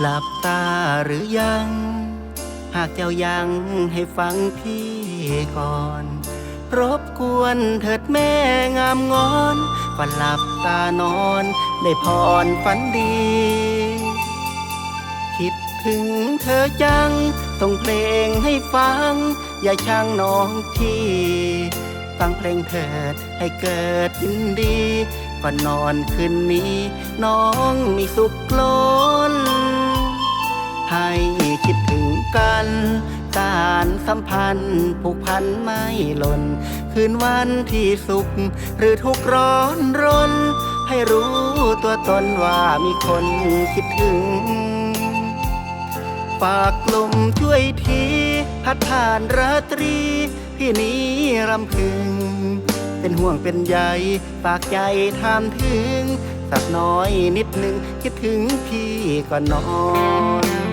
หลับตาหรือยัง หากเจ้ายังให้ฟังพี่ก่อน รบกวนเถิดแม่งามงอนก่อนหลับตานอนได้พรฝันดี คิดถึงเธอจังส่งเพลงให้ฟัง อย่าช่างน้องพี่ฟังเพลงเถิดให้เกิดยินดีก่อนนอนคืนนี้ น้องมีสุขล้น ให้คิดถึงกัน การสัมพันธ์ผูกพันไม่หล่น คืนวันที่สุข หรือทุกร้อนรน ให้รู้ตัวตนว่ามีคนคิดถึง ฝากกลุ่มช่วยทีพัดผ่านราตรี พี่นี้รำพึง เป็นห่วงเป็นใยฝากใจถามถึงสักน้อยนิดหนึ่งคิดถึงพี่ก่อนนอน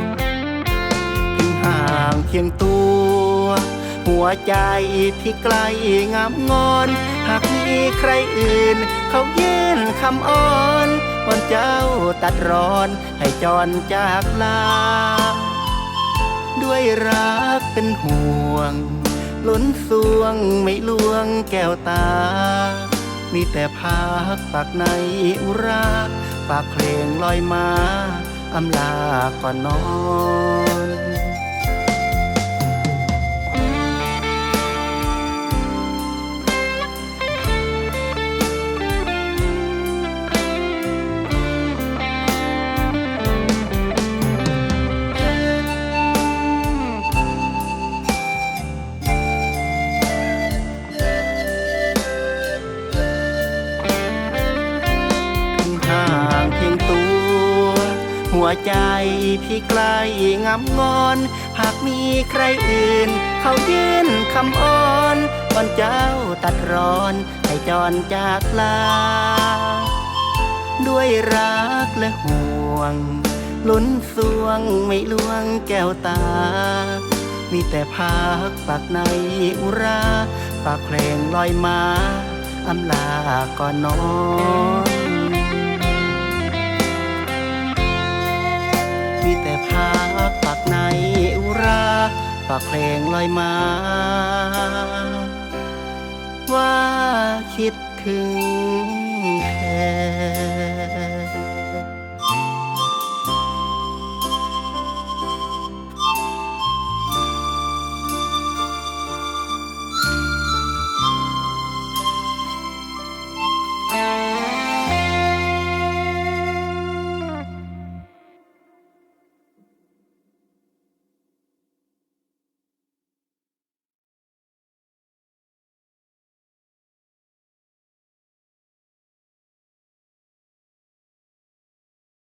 พียงตัว หัวใจที่ไกลงามงอน หากมีใครอื่น เขาเยื่นคำอ้อนวันเจ้าตัดร้อนให้จรจากลา ด้วยรักเป็นห่วง ล้นสวงไม่ลวงแก้วตา มีแต่พักปากในอุราปากเพลงลอยมาอำลาก่อนนอน วใจพี่ไกลงำงอน หากมีใครอื่น เขายื่นคำอ้อนก่อนเจ้าตัดรอนให้จรจากลา ด้วยรักและห่วง ลุ้นสวงไม่ลวงแก้วตา มีแต่พักปากในอุรา ปากเพลงลอยมาอำลาก่อนนอน ปากเพลงลอยมา ว่าคิดถึง